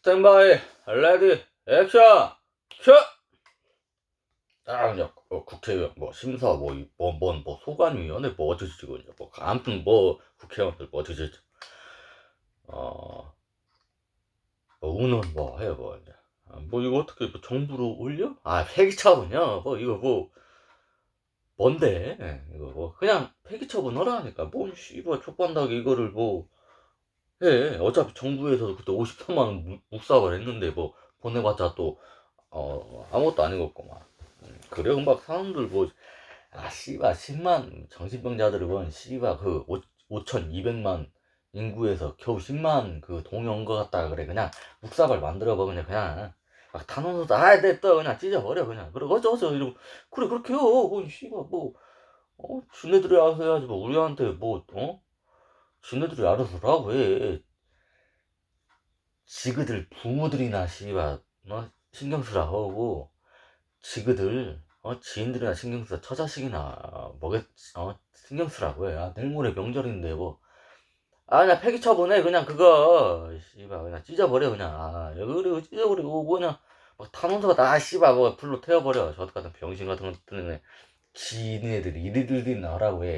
스탠바이, 레디, 액션! 슛! 딱 이제 어, 국회의원 뭐 심사 뭐뭐 뭐 뭐, 소관위원회 뭐 어쩌지고 이제 뭐 아무튼 뭐 국회의원들 뭐 어쩌지 어뭐 운원 뭐 해요 뭐 이제 아, 뭐 이거 어떻게 뭐 정부로 올려? 아 폐기처분이요 뭐 이거 뭐 뭔데 예, 이거 뭐 그냥 폐기처분 하라니까 뭔 씨발 촉반다게 이거를 뭐 해. 어차피 정부에서도 그때 53만 원 묵- 묵삭을 했는데 뭐 보내봤자 또 어, 아무것도 아니겠구만. 음, 그래 막 사람들 뭐 아 씨발 10만 정신병자들을 본 씨발 그 5, 5,200만 인구에서 겨우 10만 그 동의 온거 같다 그래 그냥 묵삭을 만들어봐 그냥 그냥 막 탄원서도 아이 됐다 그냥 찢어버려 그냥 그래 어쩌 어쩌 이러고 그래 그렇게 해요 뭐 씨발 뭐 어? 지네들이 알아서 해야지 뭐 우리한테 뭐 어? 지네들이 알아서 하라고 해 지그들 부모들이나 씨발 어? 신경 쓰라 하고 지그들 어? 지인들이나 신경 쓰라 처자식이나 뭐겠 어? 신경 쓰라고 해. 아, 내일 모레 명절인데 뭐. 아 그냥 폐기 처분해. 그냥 그거 씨발 그냥 찢어버려 그냥. 아 그래 찢어버리고 그냥 막 탄원서가 다 씨발 뭐 불로 태워버려. 저 같은 병신 같은 것들은 지네들이 이리들이나 하라고 해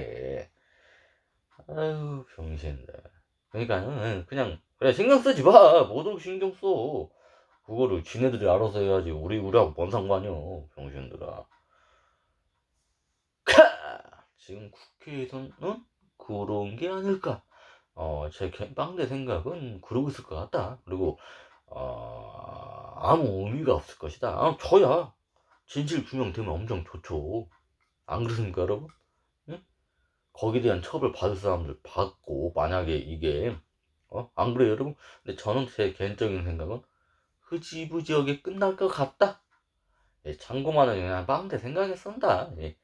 아유 병신들. 그러니까 응, 그냥 그래 신경 쓰지 마. 뭐들 신경 써. 그거를 지네들이 알아서 해야지. 우리 우리하고 뭔 상관이야 병신들아. 캬! 지금 국회에서는 그런 게 아닐까? 어제 빵대 생각은 그러고 있을 것 같다. 그리고 어, 아무 의미가 없을 것이다. 아, 저야. 진실 규명되면 엄청 좋죠. 안 그렇습니까 여러분? 응? 거기에 대한 처벌 받을 사람들 받고 만약에 이게 어? 안 그래요 여러분? 근데 저는 제 개인적인 생각은 흐지부지하게 끝날 것 같다 예, 참고만은 그냥 마음대 생각에 쓴다 예.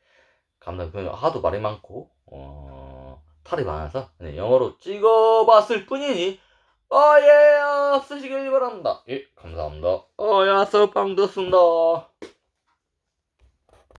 감독 그 하도 말이 많고 어, 탈이 많아서 그냥 영어로 찍어봤을 뿐이니 어예 쓰시길 바랍니다 예 감사합니다 어야 서빵 듣습니다